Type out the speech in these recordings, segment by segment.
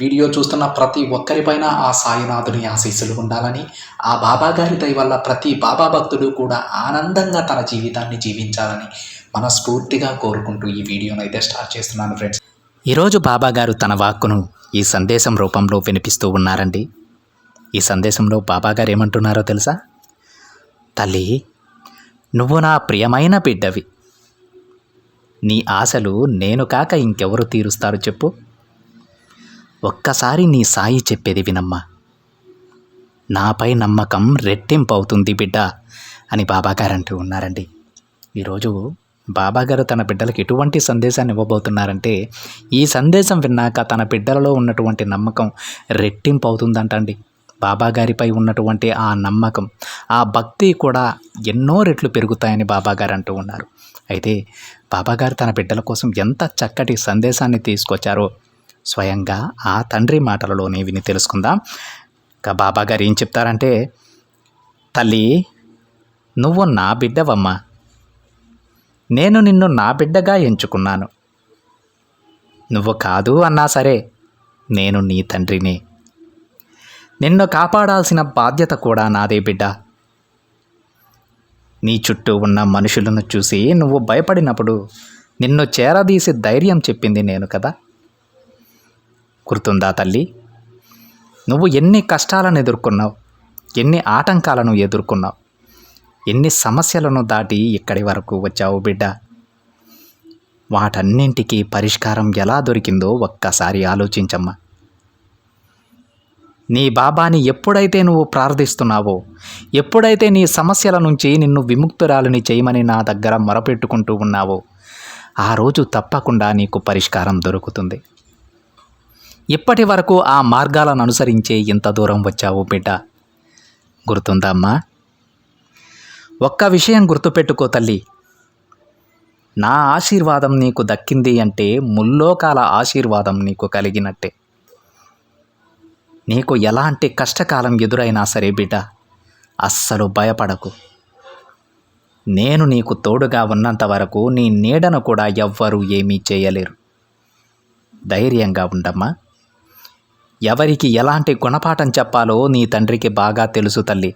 Video చూస్తున్న ప్రతి ఒక్కరిపైన ఆ సాయినాథుని ఆశీస్సులు ఉండాలని ఆ బాబా గారి దయ వల్ల ప్రతి బాబా భక్తుడు కూడా ఆనందంగా తన జీవితాన్ని జీవించాలని మనస్ఫూర్తిగా కోరుకుంటూ ఈ వీడియోను అయితే స్టార్ట్ చేస్తున్నాను ఫ్రెండ్స్. ఈరోజు బాబా గారు తన వాక్కును ఈ సందేశం రూపంలో వినిపిస్తూ ఉన్నారండి. ఈ సందేశంలో బాబా గారు ఏమంటున్నారో తెలుసా? తల్లి నువ్వు నా ప్రియమైన బిడ్డవి. నీ ఆశలు నేను కాక ఇంకెవరు తీరుస్తారు చెప్పు. ఒక్కసారి నీ సాయి చెప్పేది వినమ్మా. నాపై నమ్మకం రెట్టింపు అవుతుంది బిడ్డ అని బాబాగారు అంటూ ఉన్నారండి. ఈరోజు బాబాగారు తన బిడ్డలకు ఎటువంటి సందేశాన్ని ఇవ్వబోతున్నారంటే ఈ సందేశం విన్నాక తన బిడ్డలలో ఉన్నటువంటి నమ్మకం రెట్టింపు అవుతుందంటండి బాబాగారిపై ఉన్నటువంటి ఆ నమ్మకం ఆ భక్తి కూడా ఎన్నో రెట్లు పెరుగుతాయని బాబాగారు అంటూ ఉన్నారు. అయితే బాబాగారు తన బిడ్డల కోసం ఎంత చక్కటి సందేశాన్ని తీసుకొచ్చారో స్వయంగా ఆ తండ్రి మాటలలోనే విని తెలుసుకుందాం. ఇంకా బాబాగారు ఏం చెప్తారంటే తల్లి నువ్వు నా బిడ్డవమ్మా. నేను నిన్ను నా బిడ్డగా ఎంచుకున్నాను. నువ్వు కాదు అన్నా సరే నేను నీ తండ్రిని. నిన్ను కాపాడాల్సిన బాధ్యత కూడా నాదే బిడ్డ. నీ చుట్టూ ఉన్న మనుషులను చూసి నువ్వు భయపడినప్పుడు నిన్ను చేరదీసి ధైర్యం చెప్పింది నేను కదా. గుర్తుందా తల్లి? నువ్వు ఎన్ని కష్టాలను ఎదుర్కొన్నావు ఎన్ని ఆటంకాలను ఎదుర్కొన్నావు ఎన్ని సమస్యలను దాటి ఇక్కడి వరకు వచ్చావు బిడ్డ? వాటన్నింటికీ పరిష్కారం ఎలా దొరికిందో ఒక్కసారి ఆలోచించమ్మా. నీ బాబాని ఎప్పుడైతే నువ్వు ప్రార్థిస్తున్నావో ఎప్పుడైతే నీ సమస్యల నుంచి నిన్ను విముక్తురాలని చేయమని నా దగ్గర మొరపెట్టుకుంటూ ఉన్నావో ఆ రోజు తప్పకుండా నీకు పరిష్కారం దొరుకుతుంది. ఇప్పటి వరకు ఆ మార్గాలను అనుసరించే ఇంత దూరం వచ్చావు బిడ్డ? గుర్తుందమ్మా ఒక్క విషయం గుర్తుపెట్టుకో తల్లి. నా ఆశీర్వాదం నీకు దక్కింది అంటే ముల్లోకాల ఆశీర్వాదం నీకు కలిగినట్టే. నీకు ఎలాంటి కష్టకాలం ఎదురైనా సరే బిడ్డ అస్సలు భయపడకు. నేను నీకు తోడుగా ఉన్నంత వరకు నీ నీడను కూడా ఎవ్వరూ ఏమీ చేయలేరు. ధైర్యంగా ఉండమ్మా. ఎవరికి ఎలాంటి గుణపాఠం చెప్పాలో నీ తండ్రికి బాగా తెలుసు తల్లి.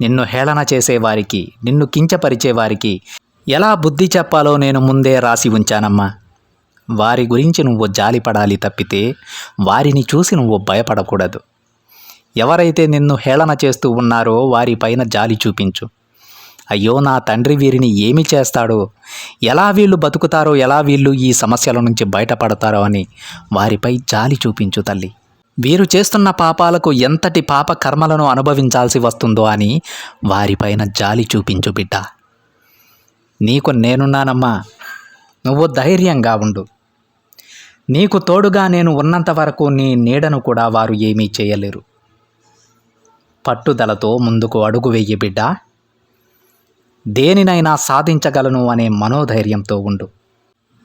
నిన్ను హేళన చేసేవారికి నిన్ను కించపరిచేవారికి ఎలా బుద్ధి చెప్పాలో నేను ముందే రాసి ఉంచానమ్మా. వారి గురించి నువ్వు జాలిపడాలి తప్పితే వారిని చూసి నువ్వు భయపడకూడదు. ఎవరైతే నిన్ను హేళన చేస్తూ ఉన్నారో వారిపైన జాలి చూపించు. అయ్యో నా తండ్రి వీరిని ఏమి చేస్తాడో? ఎలా వీళ్ళు బతుకుతారో ఎలా వీళ్ళు ఈ సమస్యల నుంచి బయటపడతారో అని వారిపై జాలి చూపించు తల్లి. వీరు చేస్తున్న పాపాలకు ఎంతటి పాప కర్మలను అనుభవించాల్సి వస్తుందో అని వారిపైన జాలి చూపించు బిడ్డ. నీకు నేనున్నానమ్మా. నువ్వు ధైర్యంగా ఉండు. నీకు తోడుగా నేను ఉన్నంత వరకు నీ నీడను కూడా వారు ఏమీ చేయలేరు. పట్టుదలతో ముందుకు అడుగు వెయ్యి బిడ్డ. దేనినైనా సాధించగలను అనే మనోధైర్యంతో ఉండు.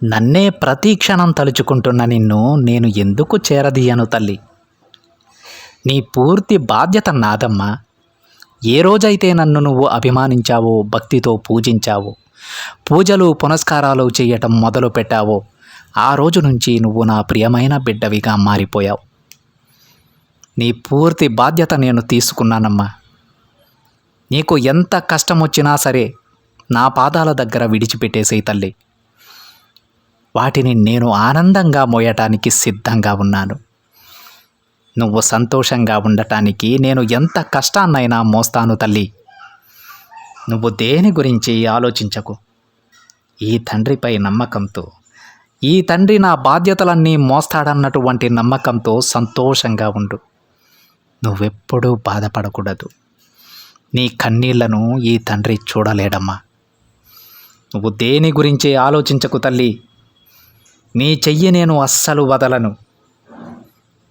నన్నే ప్రతి క్షణం తలుచుకుంటున్న నిన్ను నేను ఎందుకు చేరదీయను తల్లి? నీ పూర్తి బాధ్యత నాదమ్మా. ఏ రోజైతే నన్ను నువ్వు అభిమానించావో భక్తితో పూజించావో పూజలు పునస్కారాలు చేయటం మొదలు పెట్టావో ఆ రోజు నుంచి నువ్వు నా ప్రియమైన బిడ్డవిగా మారిపోయావు. నీ పూర్తి బాధ్యత నేను తీసుకున్నానమ్మా. నీకు ఎంత కష్టం వచ్చినా సరే నా పాదాల దగ్గర విడిచిపెట్టేసేయి తల్లి. వాటిని నేను ఆనందంగా మోయటానికి సిద్ధంగా ఉన్నాను. నువ్వు సంతోషంగా ఉండటానికి నేను ఎంత కష్టాన్నైనా మోస్తాను తల్లి. నువ్వు దేని గురించి ఆలోచించకు? ఈ తండ్రిపై నమ్మకంతో ఈ తండ్రి నా బాధ్యతలన్నీ మోస్తాడన్నటువంటి నమ్మకంతో సంతోషంగా ఉండు. నువ్వెప్పుడూ బాధపడకూడదు. నీ కన్నీళ్ళను ఈ తండ్రి చూడలేడమ్మా. నువ్వు దేని గురించి ఆలోచించకు తల్లి? నీ చెయ్యి నేను అస్సలు వదలను.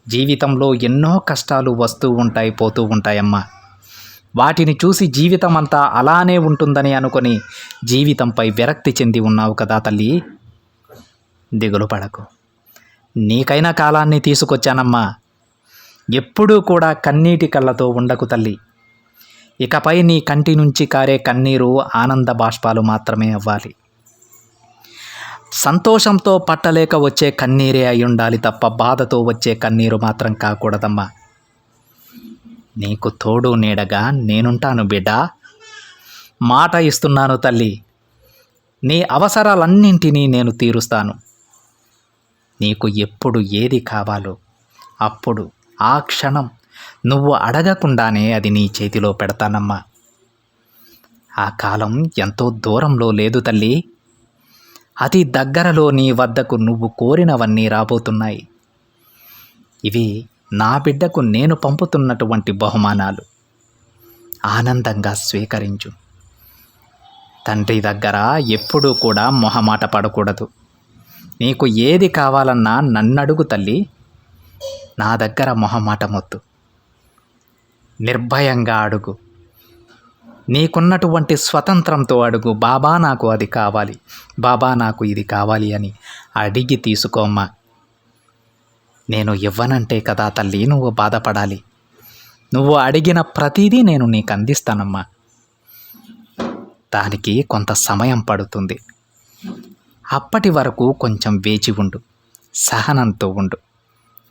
జీవితంలో ఎన్నో కష్టాలు వస్తూ ఉంటాయి పోతూ ఉంటాయమ్మా. వాటిని చూసి జీవితం అంతా అలానే ఉంటుందని అనుకొని జీవితంపై విరక్తి చెంది ఉన్నావు కదా తల్లి. దిగులు పడకు. నీకైన కాలాన్ని తీసుకొచ్చానమ్మా. ఎప్పుడూ కూడా కన్నీటి కళ్ళతో ఉండకు తల్లి. ఇకపై నీ కంటి నుంచి కారే కన్నీరు ఆనంద బాష్పాలు మాత్రమే అవ్వాలి. సంతోషంతో పట్టలేక వచ్చే కన్నీరే అయి ఉండాలి తప్ప బాధతో వచ్చే కన్నీరు మాత్రం కాకూడదమ్మా. నీకు తోడు నీడగా నేనుంటాను బిడ్డ. మాట ఇస్తున్నాను తల్లి. నీ అవసరాలన్నింటినీ నేను తీరుస్తాను. నీకు ఎప్పుడు ఏది కావాలో అప్పుడు ఆ క్షణం నువ్వు అడగకుండానే అది నీ చేతిలో పెడతానమ్మా. ఆ కాలం ఎంతో దూరంలో లేదు తల్లి. అతి దగ్గరలో నీ వద్దకు నువ్వు కోరినవన్నీ రాబోతున్నాయి. ఇవి నా బిడ్డకు నేను పంపుతున్నటువంటి బహుమానాలు. ఆనందంగా స్వీకరించు. తండ్రి దగ్గర ఎప్పుడూ కూడా మొహమాట పడకూడదు. నీకు ఏది కావాలన్నా నన్నడుగు తల్లి. నా దగ్గర మొహమాట మొత్తు. నిర్భయంగా అడుగు. నీకున్నటువంటి స్వతంత్రంతో అడుగు. బాబా నాకు అది కావాలి. బాబా నాకు ఇది కావాలి అని అడిగి తీసుకోమ్మా. నేను ఇవ్వనంటే కదా తల్లి నువ్వు బాధపడాలి. నువ్వు అడిగిన ప్రతిదీ నేను నీకు అందిస్తానమ్మా. దానికి కొంత సమయం పడుతుంది. అప్పటి వరకు కొంచెం వేచి ఉండు. సహనంతో ఉండు.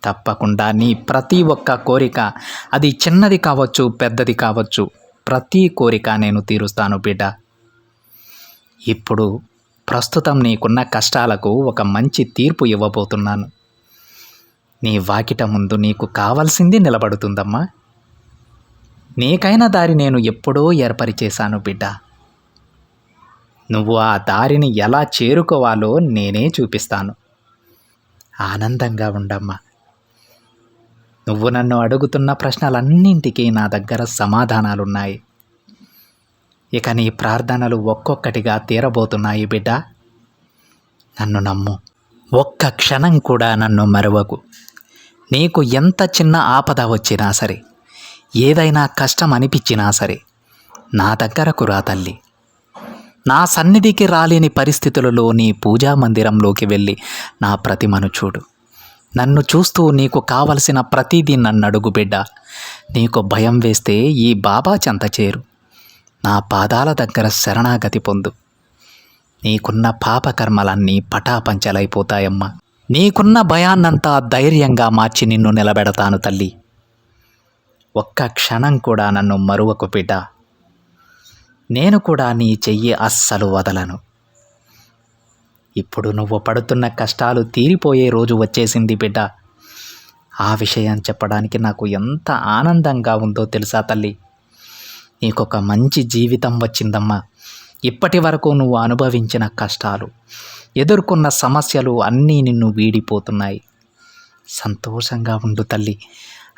తప్పకుండా నీ ప్రతి ఒక్క కోరిక అది చిన్నది కావచ్చు పెద్దది కావచ్చు ప్రతి కోరిక నేను తీరుస్తాను బిడ్డ. ఇప్పుడు ప్రస్తుతం నీకున్న కష్టాలకు ఒక మంచి తీర్పు ఇవ్వబోతున్నాను. నీ వాకిట ముందు నీకు కావలసింది నిలబడుతుందమ్మా. నీకైన దారి నేను ఎప్పుడో ఏర్పరిచేశాను బిడ్డ. నువ్వు ఆ దారిని ఎలా చేరుకోవాలో నేనే చూపిస్తాను. ఆనందంగా ఉండమ్మా. నువ్వు నన్ను అడుగుతున్న ప్రశ్నలన్నింటికీ నా దగ్గర సమాధానాలున్నాయి. ఇక నీ ప్రార్థనలు ఒక్కొక్కటిగా తీరబోతున్నాయి బిడ్డ. నన్ను నమ్ము. ఒక్క క్షణం కూడా నన్ను మరవకు. నీకు ఎంత చిన్న ఆపద వచ్చినా సరే ఏదైనా కష్టం అనిపించినా సరే నా దగ్గరకు రా తల్లి. నా సన్నిధికి రాలేని పరిస్థితులలో నీ పూజా మందిరంలోకి వెళ్ళి నా ప్రతిమను చూడు. నన్ను చూస్తూ నీకు కావలసిన ప్రతిదీ నన్ను అడుగు బిడ్డ. నీకు భయం వేస్తే ఈ బాబా చెంత చేరు. నా పాదాల దగ్గర శరణాగతి పొందు. నీకున్న పాపకర్మలన్నీ పటాపంచలైపోతాయమ్మా. నీకున్న భయాన్నంతా ధైర్యంగా మార్చి నిన్ను నిలబెడతాను తల్లి. ఒక్క క్షణం కూడా నన్ను మరువకు బిడ్డ. నేను కూడా నీ చెయ్యి అస్సలు వదలను. ఇప్పుడు నువ్వు పడుతున్న కష్టాలు తీరిపోయే రోజు వచ్చేసింది బిడ్డ. ఆ విషయం చెప్పడానికి నాకు ఎంత ఆనందంగా ఉందో తెలుసా తల్లి? నీకొక మంచి జీవితం వచ్చిందమ్మా. ఇప్పటి వరకు నువ్వు అనుభవించిన కష్టాలు ఎదుర్కొన్న సమస్యలు అన్నీ నిన్ను వీడిపోతున్నాయి. సంతోషంగా ఉండు తల్లి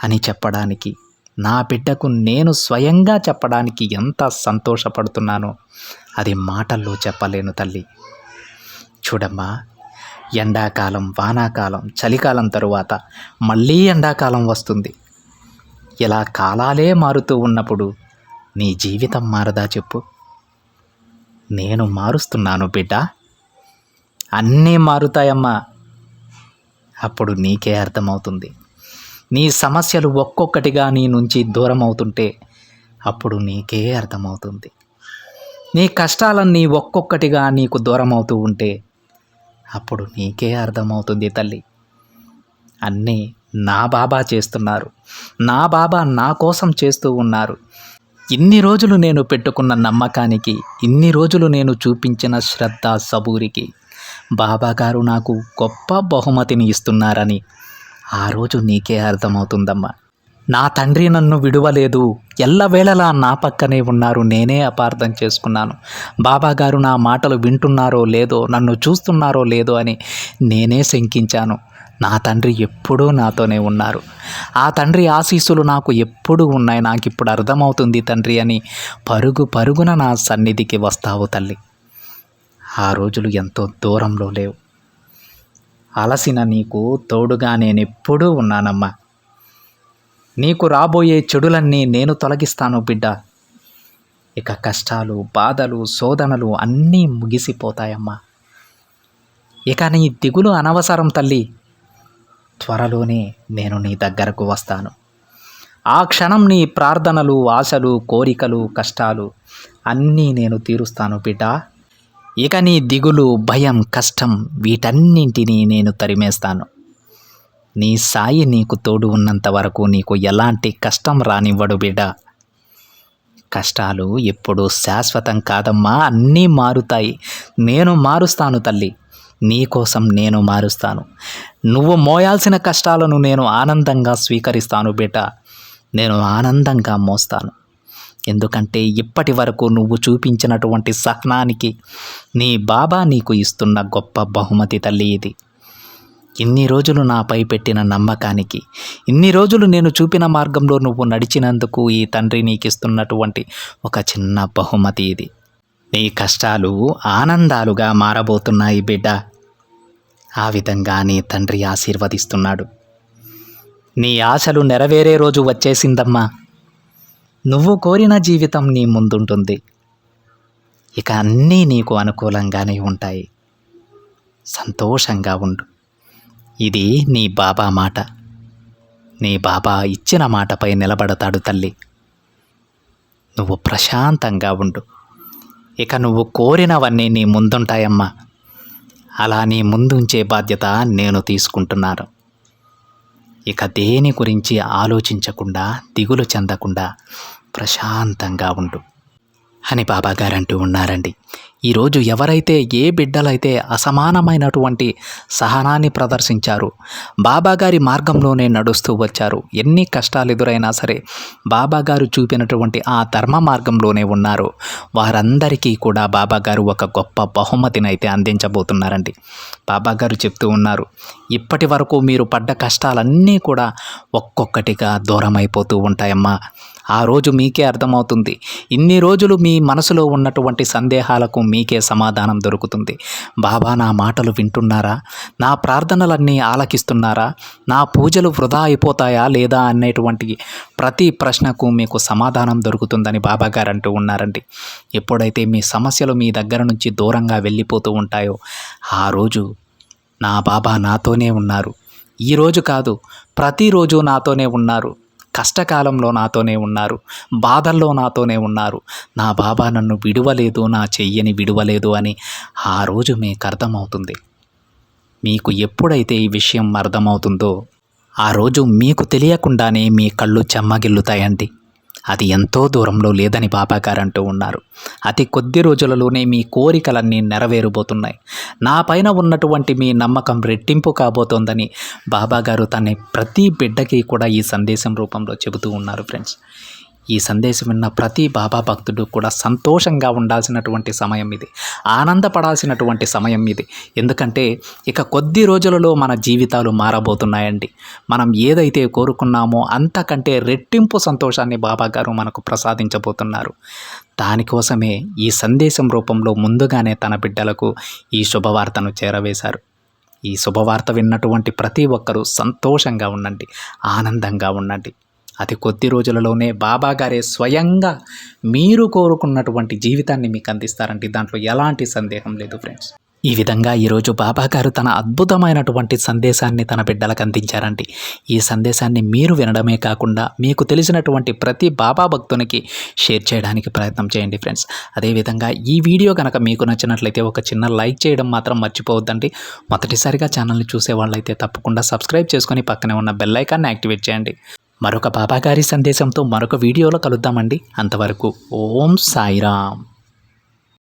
అని చెప్పడానికి నా బిడ్డకు నేను స్వయంగా చెప్పడానికి ఎంత సంతోషపడుతున్నానో అది మాటల్లో చెప్పలేను తల్లి. చూడమ్మా. ఎండాకాలం వానాకాలం చలికాలం తరువాత మళ్ళీ ఎండాకాలం వస్తుంది. ఇలా కాలాలే మారుతూ ఉన్నప్పుడు నీ జీవితం మారదా చెప్పు. నేను మారుస్తున్నాను బిడ్డ. అన్నీ మారుతాయమ్మా. అప్పుడు నీకే అర్థమవుతుంది. నీ సమస్యలు ఒక్కొక్కటిగా నీ నుంచి దూరం అవుతుంటే అప్పుడు నీకే అర్థమవుతుంది. నీ కష్టాలన్నీ ఒక్కొక్కటిగా నీకు దూరం అవుతూ ఉంటే అప్పుడు నీకే అర్థమవుతుంది తల్లి. అన్నీ నా బాబా చేస్తున్నారు. నా బాబా నా కోసం చేస్తూ ఉన్నారు. ఇన్ని రోజులు నేను పెట్టుకున్న నమ్మకానికి ఇన్ని రోజులు నేను చూపించిన శ్రద్ధ సబూరికి. బాబా గారు నాకు గొప్ప బహుమతిని ఇస్తున్నారని ఆ రోజు నీకే అర్థమవుతుందమ్మా. నా తండ్రి నన్ను విడువలేదు. ఎల్లవేళలా నా పక్కనే ఉన్నారు. నేనే అపార్థం చేసుకున్నాను. బాబాగారు నా మాటలు వింటున్నారో లేదో నన్ను చూస్తున్నారో లేదో అని నేనే శంకించాను. నా తండ్రి ఎప్పుడూ నాతోనే ఉన్నారు. ఆ తండ్రి ఆశీస్సులు నాకు ఎప్పుడూ ఉన్నాయి. నాకు ఇప్పుడు అర్థమవుతుంది తండ్రి అని పరుగు పరుగున నా సన్నిధికి వస్తావు తల్లి. ఆ రోజులు ఎంతో దూరంలో లేవు. అలసిన నీకు తోడుగా నేనెప్పుడూ ఉన్నానమ్మా. నీకు రాబోయే చెడులన్నీ నేను తొలగిస్తాను బిడ్డ. ఇక కష్టాలు బాధలు శోధనలు అన్నీ ముగిసిపోతాయమ్మా. ఇక నీ దిగులు అనవసరం తల్లి. త్వరలోనే నేను నీ దగ్గరకు వస్తాను. ఆ క్షణం నీ ప్రార్థనలు ఆశలు కోరికలు కష్టాలు అన్నీ నేను తీరుస్తాను బిడ్డ. ఇక నీ దిగులు భయం కష్టం వీటన్నింటినీ నేను తరిమేస్తాను. నీ సాయి నీకు తోడు ఉన్నంత వరకు నీకు ఎలాంటి కష్టం రానివ్వడు బిడ్డ. కష్టాలు ఎప్పుడూ శాశ్వతం కాదమ్మా అన్నీ మారుతాయి. నేను మారుస్తాను తల్లి నీకోసం నేను మారుస్తాను. నువ్వు మోయాల్సిన కష్టాలను నేను ఆనందంగా స్వీకరిస్తాను బిడ్డ. నేను ఆనందంగా మోస్తాను. ఎందుకంటే ఇప్పటి వరకు నువ్వు చూపించినటువంటి సహనానికి నీ బాబా నీకు ఇస్తున్న గొప్ప బహుమతి తల్లి ఇది. ఇన్ని రోజులు నాపై పెట్టిన నమ్మకానికి ఇన్ని రోజులు నేను చూపిన మార్గంలో నువ్వు నడిచినందుకు ఈ తండ్రి నీకు ఇస్తున్నటువంటి ఒక చిన్న బహుమతి ఇది. నీ కష్టాలు ఆనందాలుగా మారబోతున్నాయి బిడ్డ. ఆ విధంగా నీ తండ్రి ఆశీర్వదిస్తున్నాడు. నీ ఆశలు నెరవేరే రోజు వచ్చేసిందమ్మా. నువ్వు కోరిన జీవితం నీ ముందుంటుంది. ఇక అన్నీ నీకు అనుకూలంగానే ఉంటాయి. సంతోషంగా ఉండు. ఇది నీ బాబా మాట. నీ బాబా ఇచ్చిన మాటపై నిలబడతాడు తల్లి. నువ్వు ప్రశాంతంగా ఉండు. ఇక నువ్వు కోరినవన్నీ నీ ముందుంటాయమ్మా. అలా నీ ముందుంచే బాధ్యత నేను తీసుకుంటున్నాను. ఇక దేని గురించి ఆలోచించకుండా దిగులు చెందకుండా ప్రశాంతంగా ఉండు. అని బాబాగారు అంటూ ఉన్నారండి. ఈరోజు ఎవరైతే ఏ బిడ్డలైతే అసమానమైనటువంటి సహనాన్ని ప్రదర్శించారు బాబాగారి మార్గంలోనే నడుస్తూ వచ్చారు ఎన్ని కష్టాలు ఎదురైనా సరే బాబాగారు చూపినటువంటి ఆ ధర్మ మార్గంలోనే ఉన్నారు. వారందరికీ కూడా బాబాగారు ఒక గొప్ప బహుమతిని అయితే అందించబోతున్నారండి. బాబాగారు చెప్తూ ఉన్నారు ఇప్పటి వరకు మీరు పడ్డ కష్టాలన్నీ కూడా ఒక్కొక్కటిగా దూరమైపోతూ ఉంటాయమ్మా. ఆ రోజు మీకే అర్థమవుతుంది. ఇన్ని రోజులు మీ మనసులో ఉన్నటువంటి సందేహాలకు మీకే సమాధానం దొరుకుతుంది. బాబా నా మాటలు వింటున్నారా? నా ప్రార్థనలన్నీ ఆలకిస్తున్నారా? నా పూజలు వృధా అయిపోతాయా లేదా అనేటువంటి ప్రతి ప్రశ్నకు మీకు సమాధానం దొరుకుతుందని బాబా గారు అంటూ ఉన్నారండి. ఎప్పుడైతే మీ సమస్యలు మీ దగ్గర నుంచి దూరంగా వెళ్ళిపోతూ ఉంటాయో ఆ రోజు నా బాబా నాతోనే ఉన్నారు. ఈరోజు కాదు ప్రతిరోజు నాతోనే ఉన్నారు. కష్టకాలంలో నాతోనే ఉన్నారు బాధల్లో నాతోనే ఉన్నారు. నా బాబా నన్ను విడువలేదు నా చెయ్యని విడువలేదు అని ఆ రోజు మీకు అర్థమవుతుంది. మీకు ఎప్పుడైతే ఈ విషయం అర్థమవుతుందో ఆ రోజు మీకు తెలియకుండానే మీ కళ్ళు చెమ్మగిల్లుతాయండి. అది ఎంతో దూరంలో లేదని బాబాగారు అంటూ ఉన్నారు. అతి కొద్ది రోజులలోనే మీ కోరికలన్నీ నెరవేరబోతున్నాయి. నా పైన ఉన్నటువంటి మీ నమ్మకం రెట్టింపు కాబోతోందని బాబాగారు తన ప్రతి బిడ్డకి కూడా ఈ సందేశం రూపంలో చెబుతూ ఉన్నారు ఫ్రెండ్స్ ఈ సందేశం విన్న ప్రతి బాబా భక్తుడు కూడా సంతోషంగా ఉండాల్సినటువంటి సమయం ఇది. ఆనందపడాల్సినటువంటి సమయం ఇది. ఎందుకంటే ఇక కొద్ది రోజులలో మన జీవితాలు మారబోతున్నాయండి. మనం ఏదైతే కోరుకున్నామో అంతకంటే రెట్టింపు సంతోషాన్ని బాబా గారు మనకు ప్రసాదించబోతున్నారు. దానికోసమే ఈ సందేశం రూపంలో ముందుగానే తన బిడ్డలకు ఈ శుభవార్తను చేరవేశారు. ఈ శుభవార్త విన్నటువంటి ప్రతి ఒక్కరూ సంతోషంగా ఉండండి. ఆనందంగా ఉండండి. అతి కొద్ది రోజులలోనే బాబా గారే స్వయంగా మీరు కోరుకున్నటువంటి జీవితాన్ని మీకు అందిస్తారండి. దాంట్లో ఎలాంటి సందేహం లేదు ఫ్రెండ్స్. ఈ విధంగా ఈరోజు బాబా గారు తన అద్భుతమైనటువంటి సందేశాన్ని తన బిడ్డలకు అందించారండి. ఈ సందేశాన్ని మీరు వినడమే కాకుండా మీకు తెలిసినటువంటి ప్రతి బాబా భక్తునికి షేర్ చేయడానికి ప్రయత్నం చేయండి ఫ్రెండ్స్. అదేవిధంగా ఈ వీడియో కనుక మీకు నచ్చినట్లయితే ఒక చిన్న లైక్ చేయడం మాత్రం మర్చిపోవద్దండి. మొదటిసారిగా ఛానల్ని చూసే వాళ్ళైతే తప్పకుండా సబ్స్క్రైబ్ చేసుకొని పక్కనే ఉన్న బెల్ ఐకాన్ని యాక్టివేట్ చేయండి. మరొక బాబాగారి సందేశంతో మరొక వీడియోలో కలుద్దామండి. అంతవరకు ఓం సాయిరామ్.